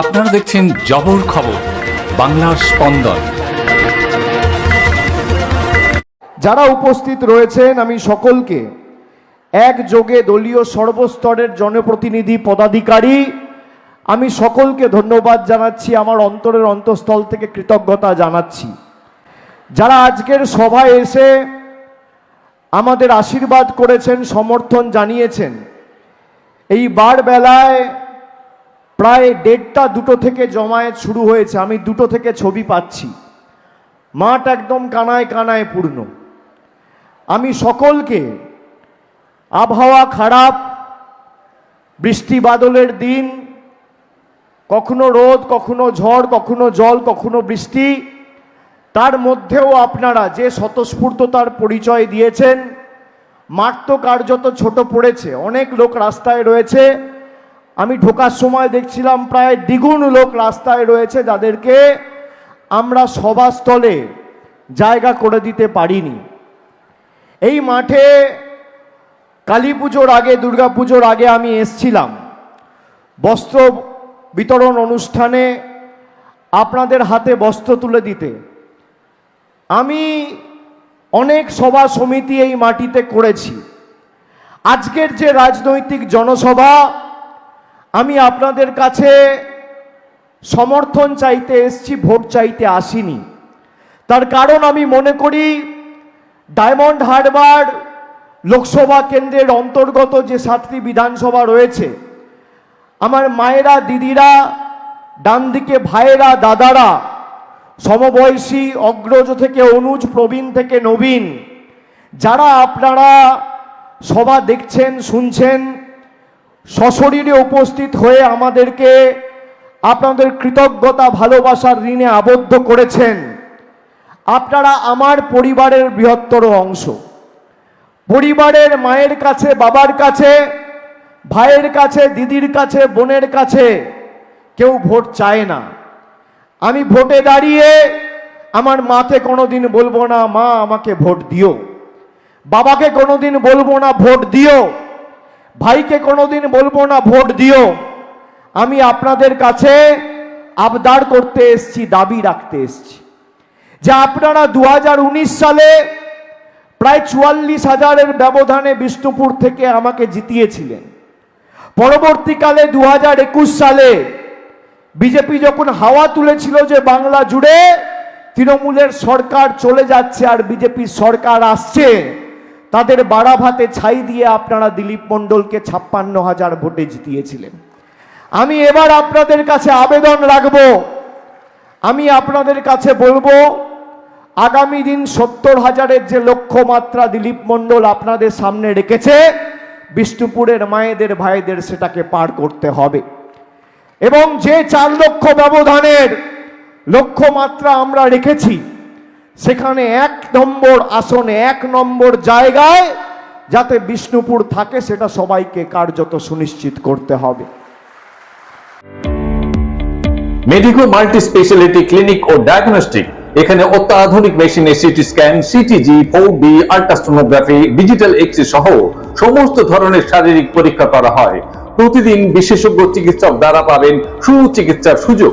আপনারা দেখছেন জবর খবর, বাংলার স্পন্দন। যারা উপস্থিত রয়েছেন, আমি সকলকে একযোগে দলীয় সর্বস্তরের জনপ্রতিনিধি পদাধিকারী, আমি সকলকে ধন্যবাদ জানাচ্ছি, আমার অন্তরের অন্তঃস্থল থেকে কৃতজ্ঞতা জানাচ্ছি। যারা আজকের সভায় এসে আমাদের আশীর্বাদ করেছেন, সমর্থন জানিয়েছেন, এই বার বেলায় প্রায় দেড়টা দুটো থেকে জমায়েত শুরু হয়েছে, আমি দুটো থেকে ছবি পাচ্ছি। মাঠ একদম কানায় কানায় পূর্ণ। আমি সকলকে, আবহাওয়া খারাপ, বৃষ্টি বাদলের দিন, কখনো রোদ, কখনো ঝড়, কখনো জল, কখনো বৃষ্টি, তার মধ্যেও আপনারা যে স্বতঃস্ফূর্ততার পরিচয় দিয়েছেন, মাঠ তো কার্যত ছোট পড়েছে, অনেক লোক রাস্তায় রয়েছে আমি ঢোকার সময় দেখছিলাম প্রায় দ্বিগুণ লোক রাস্তায় রয়েছে যাদেরকে আমরা সভাস্থলে জায়গা করে দিতে পারিনি। এই মাঠে কালী পুজোর আগে, দুর্গা পুজোর আগে আমি এসছিলাম। বস্ত্র বিতরণ অনুষ্ঠানে আপনাদের হাতে বস্ত্র তুলে দিতে। আমি অনেক সভা সমিতি এই মাটিতে করেছি। আজকের যে রাজনৈতিক জনসভা আমি আপনাদের কাছে সমর্থন চাইতে এসছি, ভোট চাইতে আসিনি। তার কারণ আমি মনে করি, ডায়মন্ড হারবার লোকসভা কেন্দ্রের অন্তর্গত যে সাতটি বিধানসভা রয়েছে, আমার মায়েরা, দিদিরা ডান দিকে ভাইয়েরা, দাদারা, সমবয়সী, অগ্রজ থেকে অনুজ, প্রবীণ থেকে নবীন, যারা আপনারা সভা দেখছেন, শুনছেন সশরীরে উপস্থিত হয়ে আমাদেরকে আপনাদের কৃতজ্ঞতা, ভালোবাসার ঋণে আবদ্ধ করেছেন। আপনারা আমার পরিবারের বৃহত্তর অংশ। পরিবারের মায়ের কাছে, বাবার কাছে, ভাইয়ের কাছে, দিদির কাছে, বোনের কাছে কেউ ভোট চায় না। আমি ভোটে দাঁড়িয়ে আমার মাকে কোনোদিন বলব না, মা, আমাকে ভোট দিও। বাবাকে কোনোদিন বলব না, ভোট দিও। ভাইকে কোনোদিন বলব না, ভোট দিও। আমি আপনাদের কাছে আবদার করতে এসছি, দাবি রাখতে এসছি। যে আপনারা দু হাজার উনিশ সালে প্রায় চুয়াল্লিশ হাজারের ব্যবধানে বিষ্ণুপুর থেকে আমাকে জিতিয়েছিলেন। পরবর্তীকালে দু হাজার একুশ সালে বিজেপি যখন হাওয়া তুলেছিল যে বাংলা জুড়ে, তৃণমূলের সরকার চলে যাচ্ছে আর বিজেপির সরকার আসছে তাদের বাড়া ভাতে ছাই দিয়ে আপনারা দিলীপ মণ্ডলকে ছাপ্পান্ন হাজার ভোটে জিতিয়েছিলেন। আমি এবার আপনাদের কাছে আবেদন রাখব। আমি আপনাদের কাছে বলব, আগামী দিন সত্তর হাজারের যে লক্ষ্যমাত্রা দিলীপ মণ্ডল আপনাদের সামনে রেখেছে, বিষ্ণুপুরের মায়েদের ভাইদের সেটাকে পার করতে হবে। এবং যে চার লক্ষ ব্যবধানের লক্ষ্যমাত্রা আমরা রেখেছি সেখানে এক নম্বর আসনে, এক নম্বর জায়গায় যাতে বিষ্ণুপুর থাকে, সেটা সবাইকে কার্যত সুনিশ্চিত করতে হবে। মেডিকো মাল্টি স্পেশালিটি ক্লিনিক ও ডায়াগনস্টিক, এখানে অত্যাধুনিক মেশিনে CT scan, CTG four D ultrasonography, digital X ray সহ সমস্ত ধরনের শারীরিক পরীক্ষা করা হয়। প্রতিদিন বিশেষজ্ঞ চিকিৎসক দ্বারা পাবেন সুচিকিৎসার সুযোগ।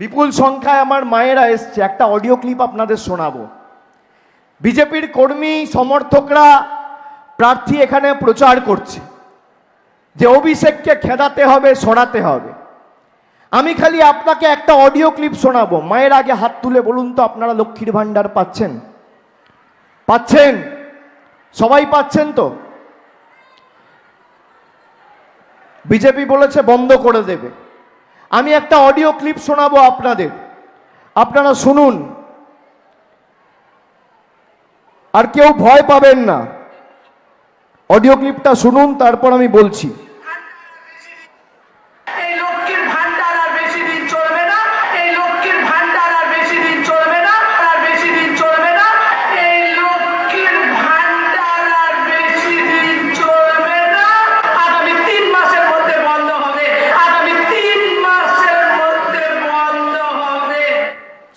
বিপুল সংখ্যায় আমার মায়েরা এসছে। একটা অডিও ক্লিপ আপনাদের শোনাবো। বিজেপির কর্মী, সমর্থকরা, প্রার্থী এখানে প্রচার করছে। যে অভিষেককে খেদাতে হবে, সরাতে হবে। আমি খালি আপনাকে একটা অডিও ক্লিপ শোনাবো। মায়ের আগে হাত তুলে বলুন তো, আপনারা লক্ষ্মীর ভাণ্ডার পাচ্ছেন? পাচ্ছেন? সবাই পাচ্ছেন তো? বিজেপি বলেছে বন্ধ করে দেবে। আমি একটা অডিও ক্লিপ শোনাবো আপনাদের। আপনারা শুনুন। আর কেউ ভয় পাবেন না। অডিও ক্লিপটা শুনুন, তারপর আমি বলছি।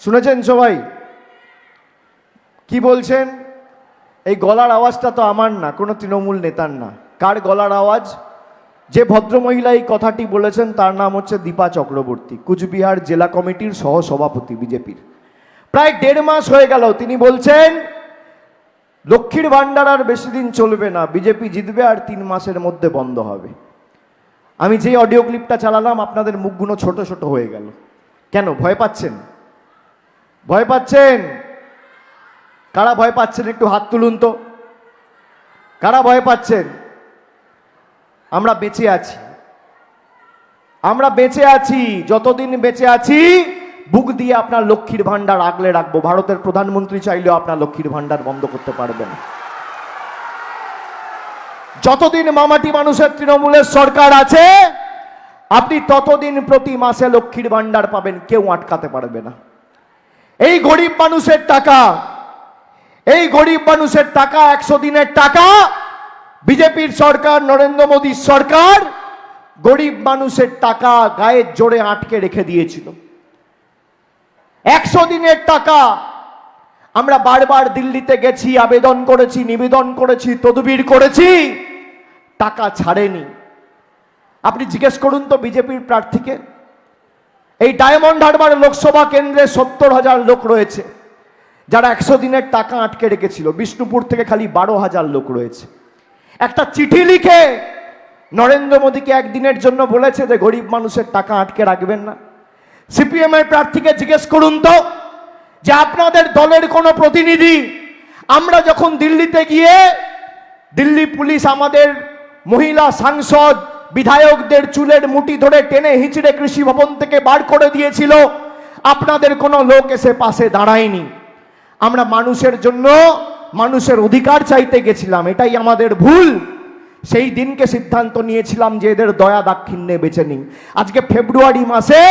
শুনেছেন সবাই? কি বলছেন? এই গলার আওয়াজটা তো আমার না, কোনো তৃণমূল নেতার না। কার গলার আওয়াজ? যে ভদ্রমহিলা এই কথাটি বলেছেন, তার নাম হচ্ছে দীপা চক্রবর্তী, কুচবিহার জেলা কমিটির সহ সভাপতি বিজেপির। প্রায় দেড় মাস হয়ে গেল, তিনি বলছেন, লক্ষ্মীর ভাণ্ডার আর বেশি দিন চলবে না, বিজেপি জিতবে আর তিন মাসের মধ্যে বন্ধ হবে। আমি যে অডিও ক্লিপটা চালালাম, আপনাদের মুখগুলো ছোট ছোট হয়ে গেল। কেন? ভয় পাচ্ছেন? ভয় পাচ্ছেন? কারা ভয় পাচ্ছেন? একটু হাত তুলুন তো। কারা ভয় পাচ্ছেন? আমরা বেঁচে আছি। আমরা বেঁচে আছি, যতদিন বেঁচে আছি, বুক দিয়ে আপনার লক্ষ্মীর ভাণ্ডার আগলে রাখব। ভারতের প্রধানমন্ত্রী চাইলেও আপনার লক্ষ্মীর ভাণ্ডার বন্ধ করতে পারবেন যতদিন মামাটি মানুষের তৃণমূলের সরকার আছে, আপনি ততদিন প্রতি মাসে লক্ষ্মীর ভাণ্ডার পাবেন। কেউ আটকাতে পারবে না। এই গরিব মানুষের টাকা, এই গরিব মানুষের টাকা, একশো দিনের টাকা, বিজেপির সরকার, নরেন্দ্র মোদীর সরকার গরিব মানুষের টাকা গায়ের জোরে আটকে রেখে দিয়েছিল। একশো দিনের টাকা, আমরা বারবার দিল্লিতে গেছি, আবেদন করেছি, নিবেদন করেছি, তদবির করেছি, টাকা ছাড়েনি। আপনি জিজ্ঞেস করুন তো বিজেপির প্রার্থীকে। এই ডায়মন্ড হারবার লোকসভা কেন্দ্রে সত্তর হাজার লোক রয়েছে, যারা একশো দিনের টাকা আটকে রেখেছিল। বিষ্ণুপুর থেকে খালি বারো হাজার লোক রয়েছে। একটা চিঠি লিখে নরেন্দ্র মোদীকে একদিনের জন্য বলেছে যে, গরিব মানুষের টাকা আটকে রাখবেন না। সিপিএম এর প্রার্থীকে জিজ্ঞেস করুন তো, যে আপনাদের দলের কোনো প্রতিনিধি, আমরা যখন দিল্লিতে গিয়ে দিল্লি পুলিশ আমাদের মহিলা সাংসদ বিধায়কদের চুলের মুঠি ধরে টেনে হিঁচড়ে কৃষি ভবন থেকে বার করে দিয়েছিল। আপনাদের কোনো লোক এসে পাশে দাঁড়ায়নি। আমরা মানুষের জন্য মানুষের অধিকার চাইতে গেছিলাম, এটাই আমাদের ভুল। সেই দিনকে সিদ্ধান্ত নিয়েছিলাম যে এদের দয়া দাক্ষিণ্যে বেছে নিই। আজকে ফেব্রুয়ারি মাসে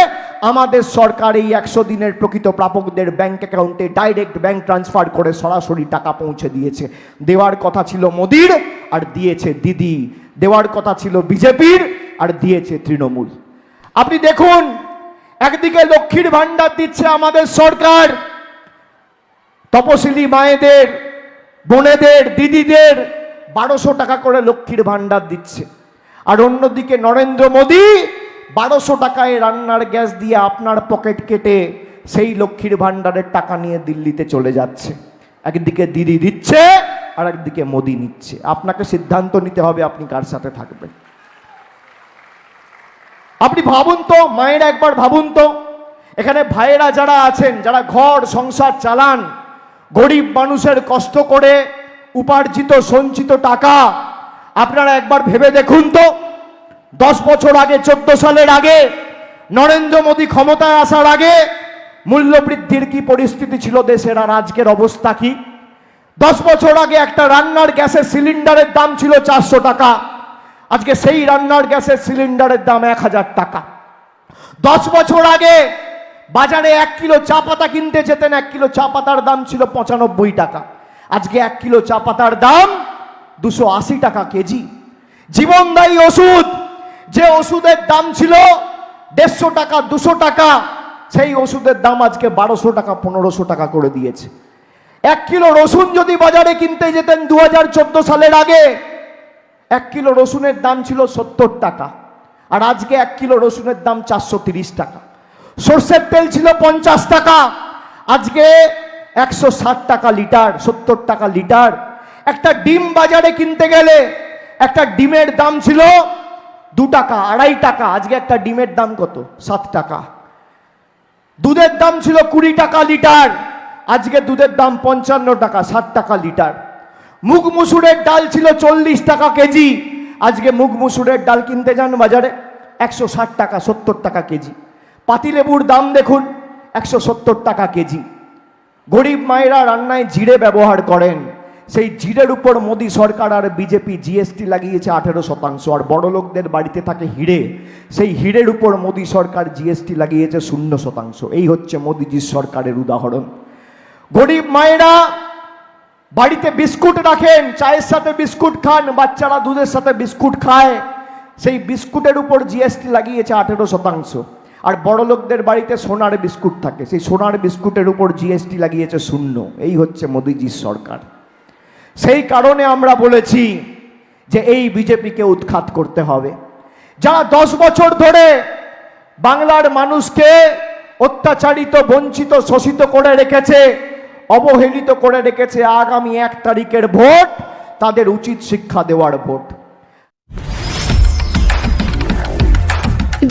আমাদের সরকার এই একশো দিনের প্রকৃত প্রাপকদের ব্যাংক অ্যাকাউন্টে ডাইরেক্ট ব্যাংক ট্রান্সফার করে সরাসরি টাকা পৌঁছে দিয়েছে। দেওয়ার কথা ছিল মোদির আর দিয়েছে দিদি। দেওয়ার কথা ছিল বিজেপির, আর দিয়েছে তৃণমূল। আপনি দেখুন, একদিকে লক্ষ্মীর ভাণ্ডার দিচ্ছে আমাদের সরকার, তপশিলি মায়েদের, বোনেদের, দিদিদের, বারোশো টাকা করে লক্ষ্মীর ভাণ্ডার দিচ্ছে। আর অন্যদিকে নরেন্দ্র মোদী, বারোশো টাকায় রান্নার গ্যাস দিয়ে আপনার পকেট কেটে সেই লক্ষ্মীর ভাণ্ডারের টাকা নিয়ে দিল্লিতে চলে যাচ্ছে। একদিকে দিদি দিচ্ছে আর একদিকে মোদী নিচ্ছে। আপনাকে সিদ্ধান্ত নিতে হবে আপনি কার সাথে থাকবেন। আপনি ভাবুন তো, মায়েরা একবার ভাবুন তো, এখানে ভাইয়েরা যারা আছেন, যারা ঘর, সংসার চালান, গরিব মানুষের কষ্ট করে উপার্জিত, সঞ্চিত টাকা, আপনারা একবার ভেবে দেখুন তো, দশ বছর আগে, চোদ্দ সালের আগে, নরেন্দ্র মোদী ক্ষমতায় আসার আগে, মূল্যবৃদ্ধির কি পরিস্থিতি ছিল দেশের আর আজকের অবস্থা কি? দশ বছর আগে একটা রান্নার গ্যাসের সিলিন্ডারের দাম ছিল চারশো টাকা। আজকে সেই রান্নার গ্যাসের সিলিন্ডারের দাম এক হাজার টাকা। দশ বছর আগে বাজারে এক কিলো চা পাতা কিনতে যেতেন, এক কিলো চা পাতার দাম ছিল পঁচানব্বই টাকা। আজকে এক কিলো চা পাতার দাম দুশো আশি টাকা কেজি। জীবনদায়ী ওষুধ, যে ওষুধের দাম ছিল দেড়শো টাকা, দুশো টাকা, সেই ওষুধের দাম আজকে বারোশো টাকা, পনেরোশো টাকা করে দিয়েছে। এক কিলো রসুন যদি বাজারে কিনতে যেতেন দু হাজার চোদ্দ সালের আগে, এক কিলো রসুনের দাম ছিল সত্তর টাকা, আর আজকে এক কিলো রসুনের দাম চারশো টাকা। সর্ষের তেল ছিল পঞ্চাশ টাকা, আজকে একশো ষাট টাকা লিটার, সত্তর টাকা লিটার। একটা ডিম বাজারে কিনতে গেলে একটা ডিমের দাম ছিল দু টাকা, আড়াই টাকা, আজকে একটা ডিমের দাম কত? সাত টাকা। দুধের দাম ছিল কুড়ি টাকা লিটার। আজকে দুধের দাম পঞ্চান্ন টাকা, ষাট টাকা লিটার। মুগ মুসুরের ডাল ছিল চল্লিশ টাকা কেজি। আজকে মুগ মুসুরের ডাল কিনতে যান বাজারে, একশো ষাট টাকা, সত্তর টাকা কেজি। পাতিলেবুর দাম দেখুন, একশো সত্তর টাকা কেজি। গরিব মায়েরা রান্নায় জিরে ব্যবহার করেন। সেই জিরের উপর মোদী সরকার আর বিজেপি জিএসটি লাগিয়েছে আঠেরো শতাংশ। আর বড় লোকদের বাড়িতে থাকে হিরে। সেই হিরের উপর মোদী সরকার জিএসটি লাগিয়েছে শূন্য শতাংশ। এই হচ্ছে মোদীজির সরকারের উদাহরণ। গরিব মায়েরা বাড়িতে বিস্কুট রাখেন, চায়ের সাথে বিস্কুট খান, বাচ্চারা দুধের সাথে বিস্কুট খায়। সেই বিস্কুটের উপর জিএসটি লাগিয়েছে আঠেরো শতাংশ। আর বড় লোকদের বাড়িতে সোনার বিস্কুট থাকে। সেই সোনার বিস্কুটের উপর জিএসটি লাগিয়েছে শূন্য। এই হচ্ছে মোদিজির সরকার। সেই কারণে আমরা বলেছি যে এই বিজেপিকে উৎখাত করতে হবে। যারা দশ বছর ধরে বাংলার মানুষকে অত্যাচারিত, বঞ্চিত, শোষিত করে রেখেছে অবহেলিত করে রেখেছে আগামী এক তারিখের ভোট। তাদের উচিত শিক্ষা দেওয়ার ভোট।